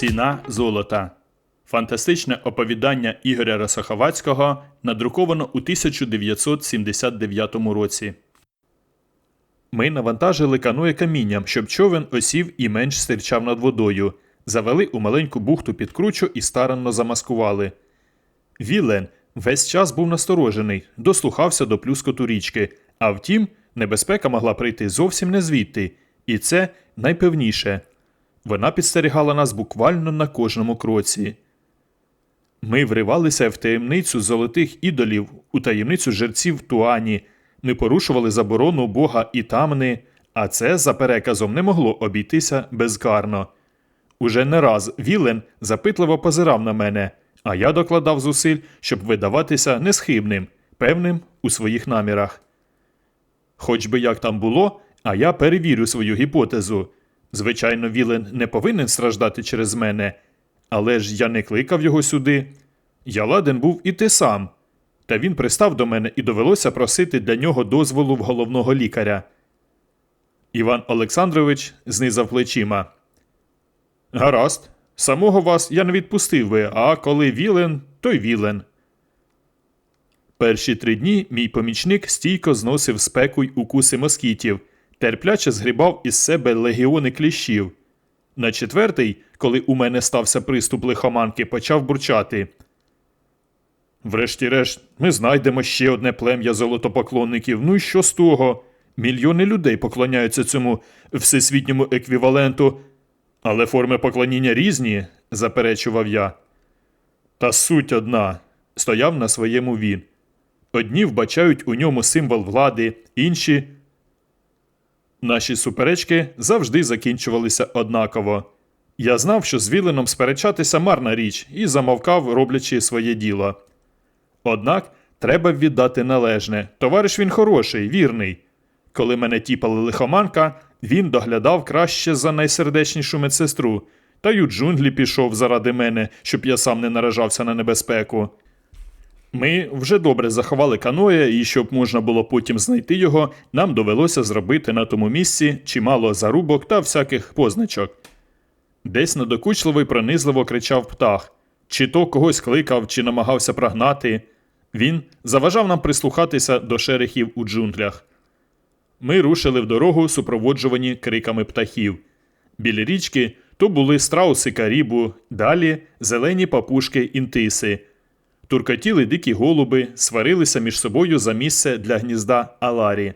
Ціна золота. Фантастичне оповідання Ігоря Росоховацького надруковано у 1979 році. Ми навантажили каноє камінням, щоб човен осів і менш стирчав над водою. Завели у маленьку бухту під кручу і старанно замаскували. Вілен весь час був насторожений, дослухався до плюскоту річки, а втім, небезпека могла прийти зовсім не звідти, і це найпевніше. Вона підстерігала нас буквально на кожному кроці. Ми вривалися в таємницю золотих ідолів, у таємницю жерців Туані. Ми порушували заборону Бога і тамни, а це, за переказом, не могло обійтися безкарно. Уже не раз Вілен запитливо позирав на мене, а я докладав зусиль, щоб видаватися несхибним, певним у своїх намірах. Хоч би як там було, а я перевірю свою гіпотезу. Звичайно, Вілен не повинен страждати через мене, але ж я не кликав його сюди. Я ладен був іти сам. Та він пристав до мене і довелося просити для нього дозволу в головного лікаря. Іван Олександрович знизав плечима. Гаразд, самого вас я не відпустив би, а коли вілен, то й вілен. Перші три дні мій помічник стійко зносив спеку й укуси москітів, терпляче згрібав із себе легіони кліщів. На четвертий, коли у мене стався приступ лихоманки, почав бурчати. Врешті-решт, ми знайдемо ще одне плем'я золотопоклонників. Ну і що з того? Мільйони людей поклоняються цьому всесвітньому еквіваленту. Але форми поклоніння різні, заперечував я. Та суть одна, стояв на своєму він. Одні вбачають у ньому символ влади, інші. Наші суперечки завжди закінчувалися однаково. Я знав, що з Віленом сперечатися марна річ, і замовкав, роблячи своє діло. Однак треба віддати належне. Товариш він хороший, вірний. Коли мене тіпали лихоманка, він доглядав краще за найсердечнішу медсестру, та й у джунглі пішов заради мене, щоб я сам не наражався на небезпеку. Ми вже добре заховали каноє, і щоб можна було потім знайти його, нам довелося зробити на тому місці чимало зарубок та всяких позначок. Десь надокучливо й пронизливо кричав птах, чи то когось кликав, чи намагався прогнати. Він заважав нам прислухатися до шерехів у джунглях. Ми рушили в дорогу, супроводжувані криками птахів. Біля річки то були страуси карібу, далі зелені папушки інтиси. Туркотіли дикі голуби, сварилися між собою за місце для гнізда Аларі.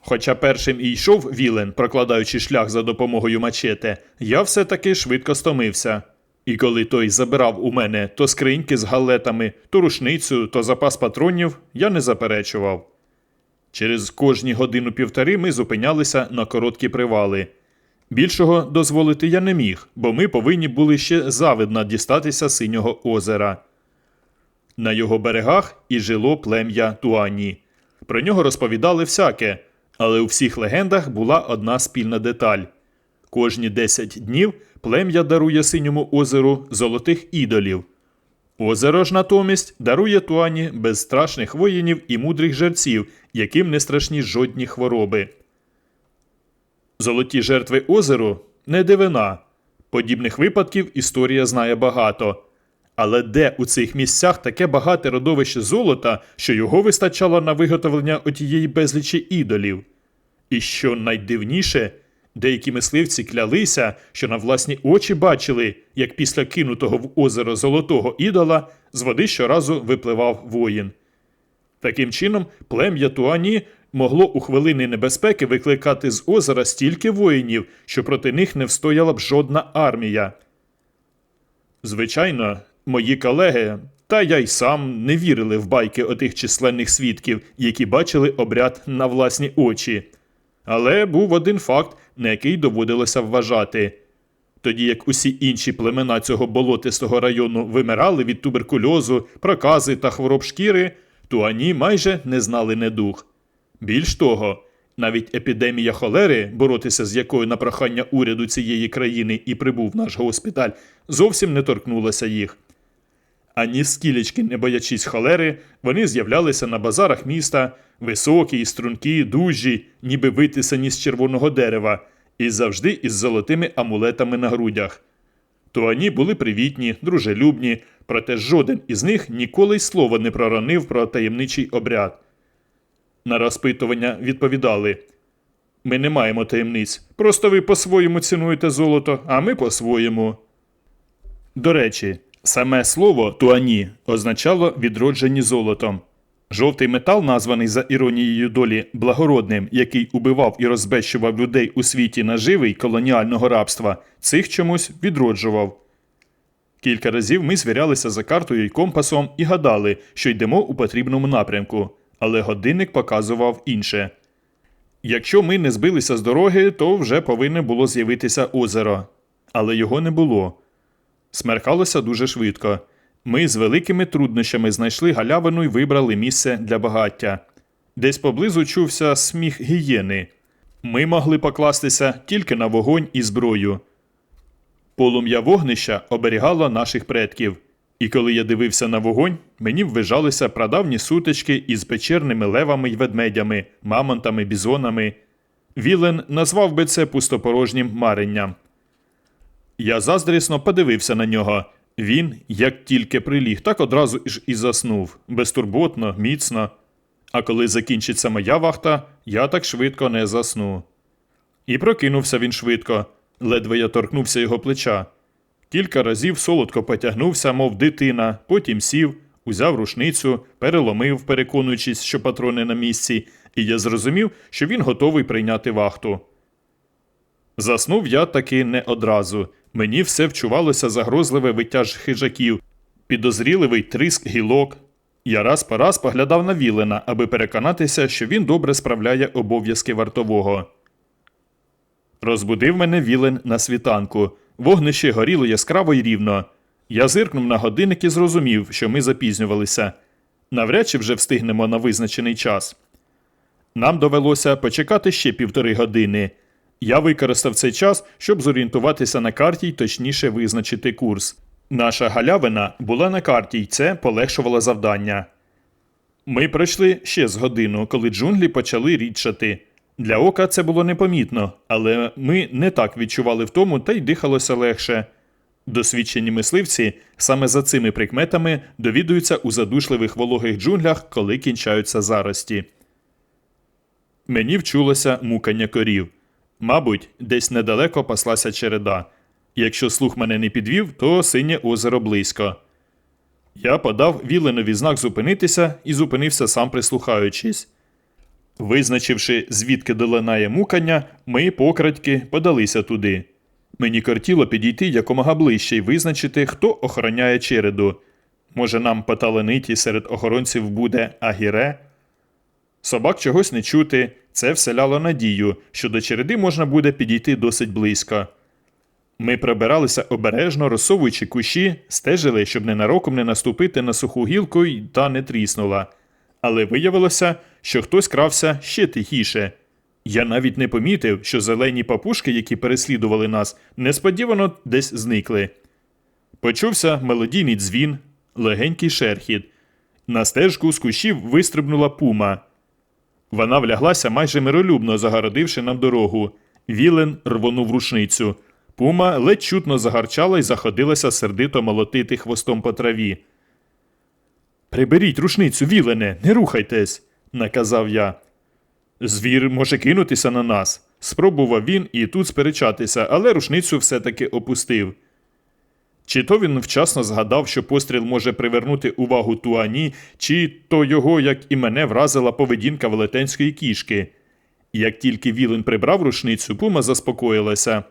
Хоча першим і йшов Вілен, прокладаючи шлях за допомогою мачете, я все таки швидко стомився. І коли той забирав у мене то скриньки з галетами, то рушницю, то запас патронів, я не заперечував. Через кожні годину півтори ми зупинялися на короткі привали. Більшого дозволити я не міг, бо ми повинні були ще завидна дістатися синього озера. На його берегах і жило плем'я Туані. Про нього розповідали всяке, але у всіх легендах була одна спільна деталь. Кожні 10 днів плем'я дарує синьому озеру золотих ідолів. Озеро ж натомість дарує Туані безстрашних воїнів і мудрих жерців, яким не страшні жодні хвороби. Золоті жертви озеру не дивина. Подібних випадків історія знає багато. Але де у цих місцях таке багате родовище золота, що його вистачало на виготовлення отієї безлічі ідолів? І що найдивніше, деякі мисливці клялися, що на власні очі бачили, як після кинутого в озеро золотого ідола з води щоразу випливав воїн. Таким чином, плем'я Туані могло у хвилини небезпеки викликати з озера стільки воїнів, що проти них не встояла б жодна армія. Звичайно, мої колеги, та я й сам не вірили в байки отих численних свідків, які бачили обряд на власні очі. Але був один факт, на який доводилося вважати. Тоді як усі інші племена цього болотистого району вимирали від туберкульозу, прокази та хвороб шкіри, туані майже не знали недух. Більш того, навіть епідемія холери, боротися з якою на прохання уряду цієї країни і прибув наш госпіталь, зовсім не торкнулася їх. Ані скілечки, не боячись холери, вони з'являлися на базарах міста, високі, стрункі, дужі, ніби витисані з червоного дерева, і завжди із золотими амулетами на грудях. Туані були привітні, дружелюбні, проте жоден із них ніколи й слова не проронив про таємничий обряд. На розпитування відповідали Ми не маємо таємниць. Просто ви по-своєму цінуєте золото, а ми по-своєму. До речі, саме слово туані означало відроджені золотом. Жовтий метал, названий за іронією долі благородним, який убивав і розбещував людей у світі наживий колоніального рабства, цих чомусь відроджував. Кілька разів ми звірялися за картою і компасом і гадали, що йдемо у потрібному напрямку, але годинник показував інше. Якщо ми не збилися з дороги, то вже повинне було з'явитися озеро. Але його не було. Смеркалося дуже швидко. Ми з великими труднощами знайшли галявину і вибрали місце для багаття. Десь поблизу чувся сміх гієни. Ми могли покластися тільки на вогонь і зброю. Полум'я вогнища оберігало наших предків, і коли я дивився на вогонь, мені ввижалися прадавні сутички із печерними левами й ведмедями, мамонтами, бізонами. Вілен назвав би це пустопорожнім маренням. Я заздрісно подивився на нього. Він, як тільки приліг, так одразу ж і заснув, безтурботно, міцно. А коли закінчиться моя вахта, я так швидко не засну. І прокинувся він швидко, ледве я торкнувся його плеча. Кілька разів солодко потягнувся, мов дитина, потім сів, узяв рушницю, переломив, переконуючись, що патрони на місці, і я зрозумів, що він готовий прийняти вахту. Заснув я таки не одразу. Мені все вчувалося загрозливе виття хижаків, підозріливий триск гілок. Я раз по раз поглядав на Вілена, аби переконатися, що він добре справляє обов'язки вартового. Розбудив мене Вілен на світанку. Вогнище горіло яскраво й рівно. Я зиркнув на годинник і зрозумів, що ми запізнювалися. Навряд чи вже встигнемо на визначений час. Нам довелося почекати ще півтори години. Я використав цей час, щоб зорієнтуватися на карті й точніше визначити курс. Наша галявина була на карті, й це полегшувало завдання. Ми пройшли ще з годину, коли джунглі почали рідшати. Для ока це було непомітно, але ми не так відчували втому та й дихалося легше. Досвідчені мисливці саме за цими прикметами довідуються у задушливих вологих джунглях, коли кінчаються зарості. Мені вчулося мукання корів. Мабуть, десь недалеко паслася череда. Якщо слух мене не підвів, то синє озеро близько. Я подав Віленові знак зупинитися і зупинився сам прислухаючись. Визначивши, звідки долинає мукання, ми покрадьки подалися туди. Мені кортіло підійти якомога ближче і визначити, хто охороняє череду. Може, нам поталаниті серед охоронців буде агіре? Собак чогось не чути, це вселяло надію, що до череди можна буде підійти досить близько. Ми прибиралися обережно, розсовуючи кущі, стежили, щоб ненароком не наступити на суху гілку й та не тріснула. Але виявилося, що хтось крався ще тихіше. Я навіть не помітив, що зелені папушки, які переслідували нас, несподівано десь зникли. Почувся мелодійний дзвін, легенький шерхіт. На стежку з кущів вистрибнула пума. Вона вляглася майже миролюбно, загородивши нам дорогу. Вілен рвонув рушницю. Пума ледь чутно загарчала і заходилася сердито молотити хвостом по траві. Приберіть рушницю, Вілене, не рухайтесь, наказав я. Звір може кинутися на нас. Спробував він і тут сперечатися, але рушницю все-таки опустив. Чи то він вчасно згадав, що постріл може привернути увагу Туані, чи то його, як і мене, вразила поведінка велетенської кішки. Як тільки Вілен прибрав рушницю, пума заспокоїлася.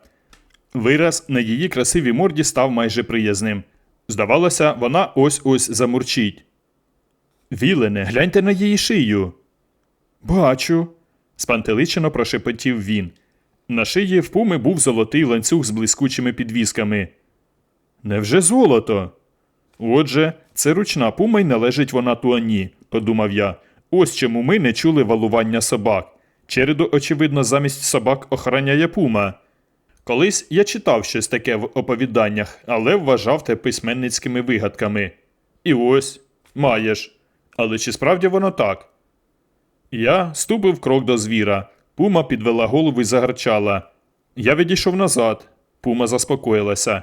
Вираз на її красивій морді став майже приязним. Здавалося, вона ось ось замурчить. Вілене, гляньте на її шию. Бачу, спантеличено прошепотів він. На шиї в пуми був золотий ланцюг з блискучими підвісками. Невже золото? Отже, це ручна пума й належить вона туані, подумав я. Ось чому ми не чули валування собак. Череду, очевидно, замість собак охороняє пума. Колись я читав щось таке в оповіданнях, але вважав те письменницькими вигадками. І ось, маєш. Але чи справді воно так? Я ступив крок до звіра. Пума підвела голову і загарчала. Я відійшов назад. Пума заспокоїлася.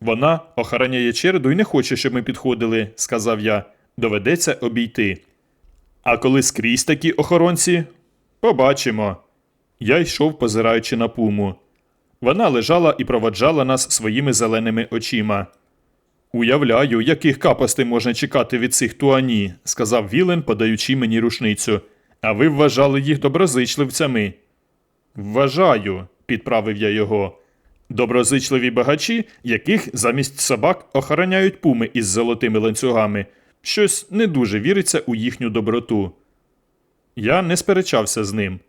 Вона охороняє череду і не хоче, щоб ми підходили, сказав я. Доведеться обійти. А коли скрізь такі охоронці, побачимо. Я йшов, позираючи на пуму. Вона лежала і проваджала нас своїми зеленими очима. Уявляю, яких капостей можна чекати від цих туані, сказав Вілен, подаючи мені рушницю. А ви вважали їх доброзичливцями. Вважаю, підправив я його. Доброзичливі багачі, яких замість собак охороняють пуми із золотими ланцюгами. Щось не дуже віриться у їхню доброту. Я не сперечався з ним.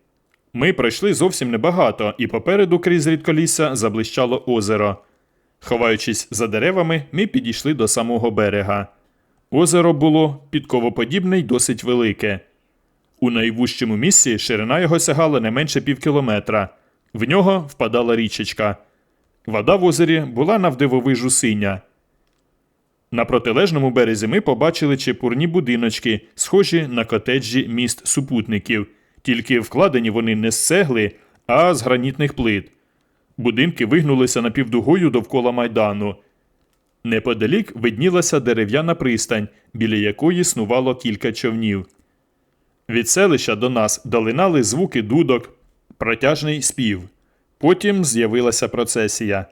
Ми пройшли зовсім небагато, і попереду крізь рідколісся заблищало озеро. Ховаючись за деревами, ми підійшли до самого берега. Озеро було підковоподібне й досить велике. У найвужчому місці ширина його сягала не менше півкілометра. В нього впадала річечка. Вода в озері була навдивовижу синя. На протилежному березі ми побачили чепурні будиночки, схожі на котеджі міст супутників, тільки вкладені вони не з цегли, а з гранітних плит. Будинки вигнулися напівдугою довкола майдану. Неподалік виднілася дерев'яна пристань, біля якої снувало кілька човнів. Від селища до нас долинали звуки дудок, протяжний спів. Потім з'явилася процесія.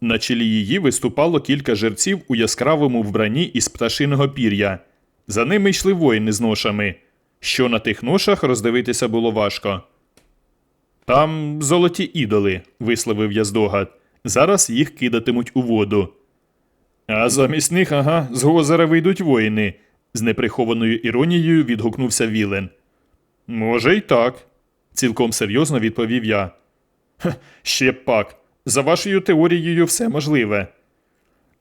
На чолі її виступало кілька жерців у яскравому вбранні із пташиного пір'я. За ними йшли воїни з ношами. Що на тих ношах роздивитися було важко. Там золоті ідоли, висловив я здогад. Зараз їх кидатимуть у воду. А замість них, ага, з озера вийдуть воїни, з неприхованою іронією відгукнувся Вілен. Може, й так, цілком серйозно відповів я. «Хе, Ще б пак. За вашою теорією все можливе.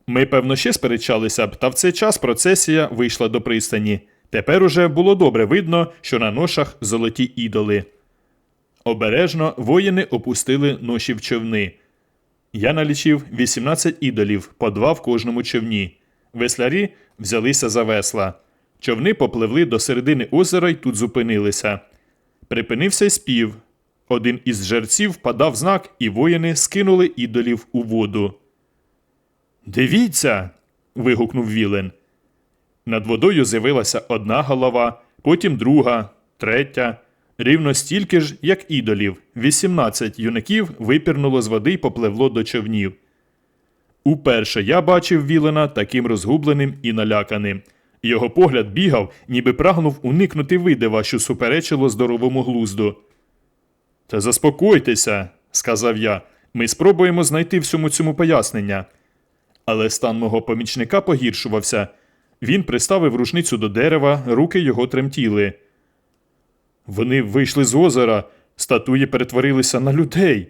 Ми, певно, ще сперечалися б, та в цей час процесія вийшла до пристані. Тепер уже було добре видно, що на ношах золоті ідоли. Обережно воїни опустили ноші в човни. Я налічив 18 ідолів, по два в кожному човні. Веслярі взялися за весла. Човни попливли до середини озера й тут зупинилися. Припинився й спів. Один із жерців подав знак, і воїни скинули ідолів у воду. Дивіться. вигукнув Вілен. Над водою з'явилася одна голова, потім друга, третя. Рівно стільки ж, як ідолів, 18 юнаків випірнуло з води й попливло до човнів. Уперше я бачив Вілена таким розгубленим і наляканим. Його погляд бігав, ніби прагнув уникнути видива, що суперечило здоровому глузду. Та заспокойтеся, сказав я. Ми спробуємо знайти всьому цьому пояснення. Але стан мого помічника погіршувався. Він приставив рушницю до дерева, руки його тремтіли. Вони вийшли з озера, статуї перетворилися на людей,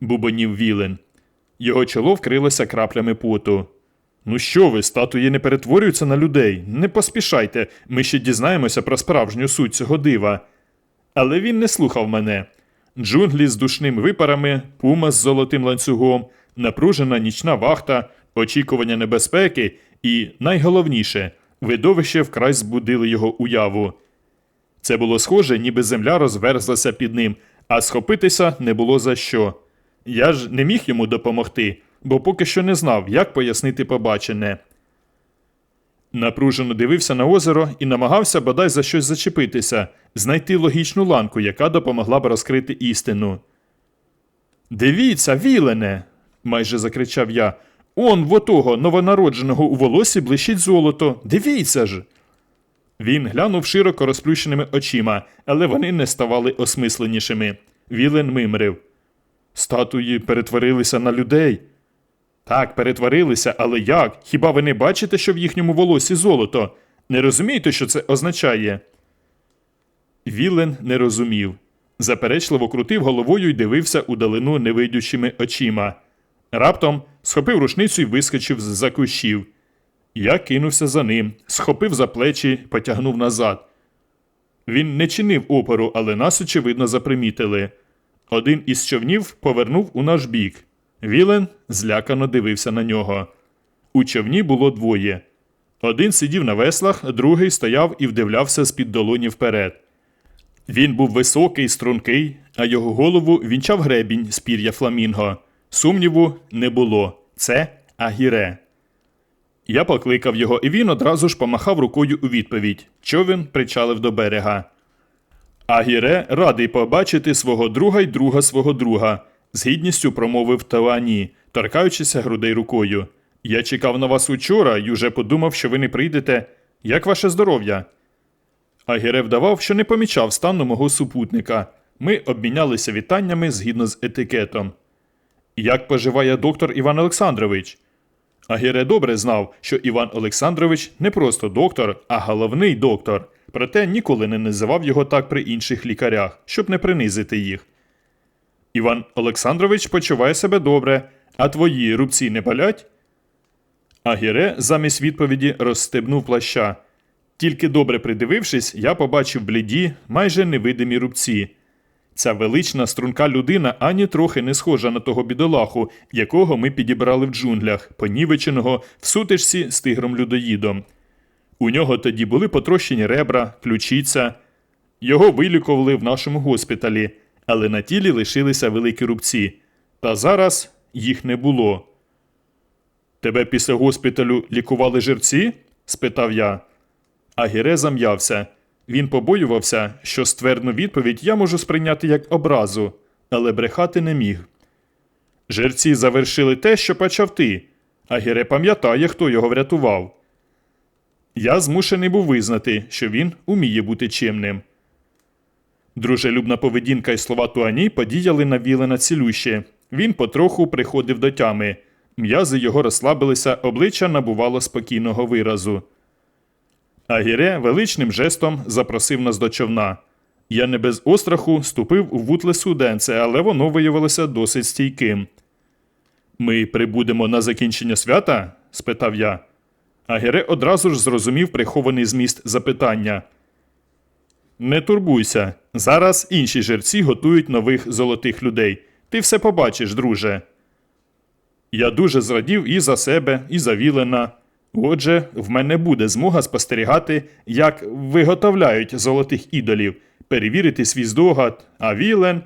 бубонів Вілен. Його чоло вкрилося краплями поту. Ну що ви, статуї не перетворюються на людей? Не поспішайте, ми ще дізнаємося про справжню суть цього дива. Але він не слухав мене. Джунглі з душним випарами, пума з золотим ланцюгом, напружена нічна вахта, очікування небезпеки і, найголовніше, видовище вкрай збудили його уяву. Це було схоже, ніби земля розверзлася під ним, а схопитися не було за що. Я ж не міг йому допомогти, бо поки що не знав, як пояснити побачене. Напружено дивився на озеро і намагався бодай за щось зачепитися, знайти логічну ланку, яка допомогла б розкрити істину. Дивіться, Вілене. майже закричав я. Он в отого новонародженого у волосі блищить золото. Дивіться ж. Він глянув широко розплющеними очима, але вони не ставали осмисленішими. Вілен мимрив. Статуї перетворилися на людей. Так, перетворилися, але як? Хіба ви не бачите, що в їхньому волосі золото? Не розумієте, що це означає? Вілен не розумів. Заперечливо крутив головою і дивився удалину невидючими очима. Раптом схопив рушницю і вискочив з-за кущів. Я кинувся за ним, схопив за плечі, потягнув назад. Він не чинив опору, але нас, очевидно, запримітили. Один із човнів повернув у наш бік. Вілен злякано дивився на нього. У човні було двоє. Один сидів на веслах, другий стояв і вдивлявся з-під долоні вперед. Він був високий, стрункий, а його голову вінчав гребінь з пір'я фламінго. Сумніву не було. Це Агіре. Я покликав його, і він одразу ж помахав рукою у відповідь. Човен причалив до берега. Агіре радий побачити свого друга й друга свого друга, з гідністю промовив Талані, торкаючися грудей рукою. Я чекав на вас учора й уже подумав, що ви не прийдете. Як ваше здоров'я? Агіре вдавав, що не помічав стану мого супутника. Ми обмінялися вітаннями згідно з етикетом. Як поживає доктор Іван Олександрович? Агіре добре знав, що Іван Олександрович не просто доктор, а головний доктор, проте ніколи не називав його так при інших лікарях, щоб не принизити їх. Іван Олександрович почуває себе добре, а твої рубці не болять? Агіре замість відповіді розстебнув плаща. Тільки добре придивившись, я побачив бліді, майже невидимі рубці. Ця велична струнка людина ані трохи не схожа на того бідолаху, якого ми підібрали в джунглях, понівеченого в сутичці з тигром людоїдом. У нього тоді були потрощені ребра, ключиця. Його вилікували в нашому госпіталі, але на тілі лишилися великі рубці. Та зараз їх не було. Тебе після госпіталю лікували жерці? спитав я. Агіре зам'явся. Він побоювався, що ствердну відповідь я можу сприйняти як образу, але брехати не міг. Жерці завершили те, що почав ти. Агіре пам'ятає, хто його врятував. Я змушений був визнати, що він уміє бути чимним. Дружелюбна поведінка і слова Туані подіяли на Вілена цілюще. Він потроху приходив до тями. М'язи його розслабилися, обличчя набувало спокійного виразу. Агіре величним жестом запросив нас до човна. Я не без остраху ступив у вутле суденце, але воно виявилося досить стійким. Ми прибудемо на закінчення свята? спитав я. Агіре одразу ж зрозумів прихований зміст запитання. Не турбуйся. Зараз інші жерці готують нових золотих людей. Ти все побачиш, друже. Я дуже зрадів і за себе, і за Вілена. Отже, в мене буде змога спостерігати, як виготовляють золотих ідолів, перевірити свій здогад, а Вілен.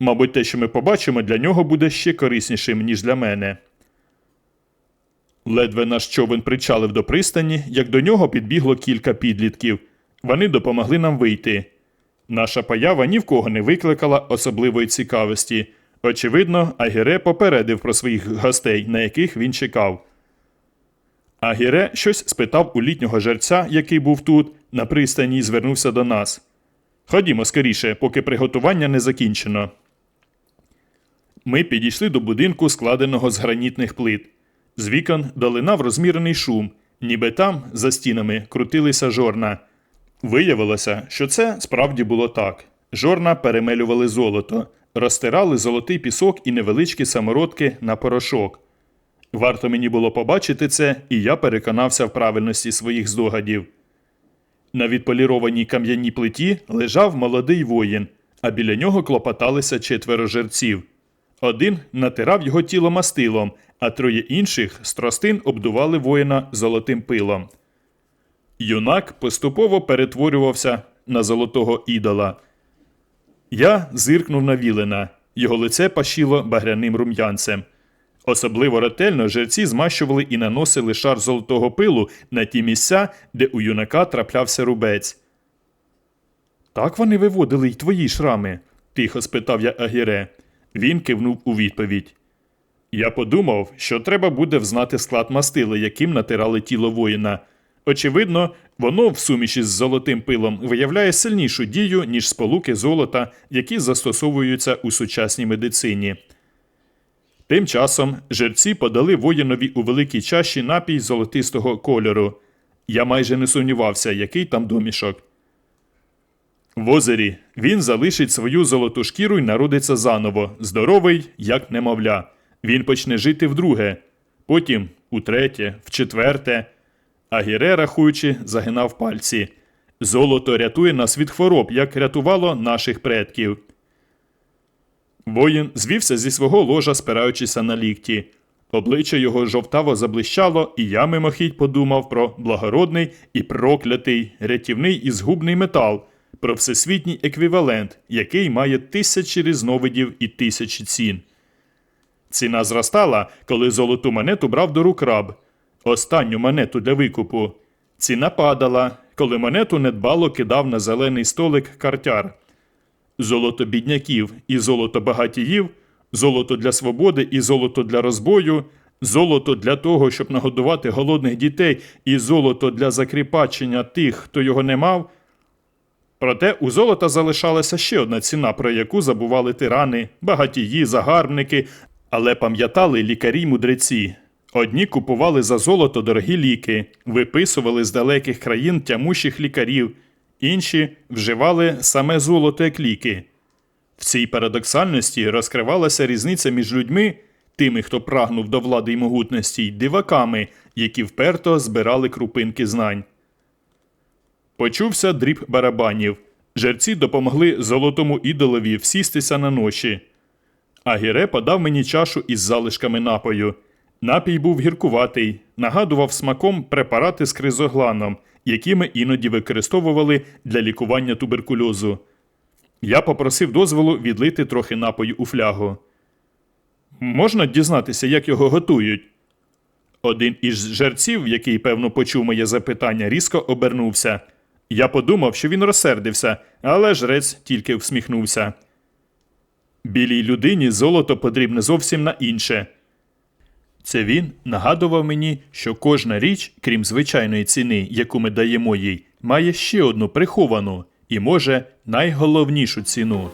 Мабуть, те, що ми побачимо, для нього буде ще кориснішим, ніж для мене. Ледве наш човен причалив до пристані, як до нього підбігло кілька підлітків. Вони допомогли нам вийти. Наша поява ні в кого не викликала особливої цікавості. Очевидно, Агіре попередив про своїх гостей, на яких він чекав. Агіре щось спитав у літнього жерця, який був тут, на пристані і звернувся до нас. Ходімо скоріше, поки приготування не закінчено. Ми підійшли до будинку, складеного з гранітних плит. З вікон долинав розмірений шум, ніби там, за стінами, крутилися жорна. Виявилося, що це справді було так. Жорна перемелювали золото, розтирали золотий пісок і невеличкі самородки на порошок. Варто мені було побачити це, і я переконався в правильності своїх здогадів. На відполірованій кам'яній плиті лежав молодий воїн, а біля нього клопоталися четверо жерців. Один натирав його тіло мастилом, а троє інших з тростин обдували воїна золотим пилом. Юнак поступово перетворювався на золотого ідола. Я зиркнув на Вілена, його лице пашіло багряним рум'янцем. Особливо ретельно жерці змащували і наносили шар золотого пилу на ті місця, де у юнака траплявся рубець. Так вони виводили й твої шрами? тихо спитав я Агіре. Він кивнув у відповідь. Я подумав, що треба буде взнати склад мастила, яким натирали тіло воїна. Очевидно, воно в суміші з золотим пилом виявляє сильнішу дію, ніж сполуки золота, які застосовуються у сучасній медицині. Тим часом жерці подали воїнові у великій чаші напій золотистого кольору. Я майже не сумнівався, який там домішок. В озері він залишить свою золоту шкіру і народиться заново, здоровий, як немовля. Він почне жити вдруге, потім утретє, вчетверте. Агіре, рахуючи, загинав пальці. Золото рятує нас від хвороб, як рятувало наших предків. Воїн звівся зі свого ложа, спираючися на лікті. Обличчя його жовтаво заблищало, і я мимохідь подумав про благородний і проклятий, рятівний і згубний метал, про всесвітній еквівалент, який має тисячі різновидів і тисячі цін. Ціна зростала, коли золоту монету брав до рук раб. Останню монету для викупу. Ціна падала, коли монету недбало кидав на зелений столик картяр. Золото бідняків і золото багатіїв, золото для свободи і золото для розбою, золото для того, щоб нагодувати голодних дітей, і золото для закріпачення тих, хто його не мав. Проте у золота залишалася ще одна ціна, про яку забували тирани, багатії, загарбники, але пам'ятали лікарі й мудреці. Одні купували за золото дорогі ліки, виписували з далеких країн тямущих лікарів, інші вживали саме золото як ліки. В цій парадоксальності розкривалася різниця між людьми, тими, хто прагнув до влади й могутності, й диваками, які вперто збирали крупинки знань. Почувся дріб барабанів. Жерці допомогли золотому ідолові всістися на ноші. Агіре подав мені чашу із залишками напою. Напій був гіркуватий, нагадував смаком препарати з кризогланом, які ми іноді використовували для лікування туберкульозу. Я попросив дозволу відлити трохи напою у флягу. Можна дізнатися, як його готують? Один із жерців, який, певно, почув моє запитання, різко обернувся. Я подумав, що він розсердився, але жрець тільки всміхнувся. Білій людині золото потрібне зовсім на інше. Це він нагадував мені, що кожна річ, крім звичайної ціни, яку ми даємо їй, має ще одну приховану і, може, найголовнішу ціну.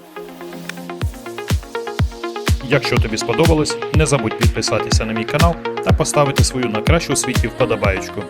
Якщо тобі сподобалось, не забудь підписатися на мій канал та поставити свою на кращу світі вподобаєчку.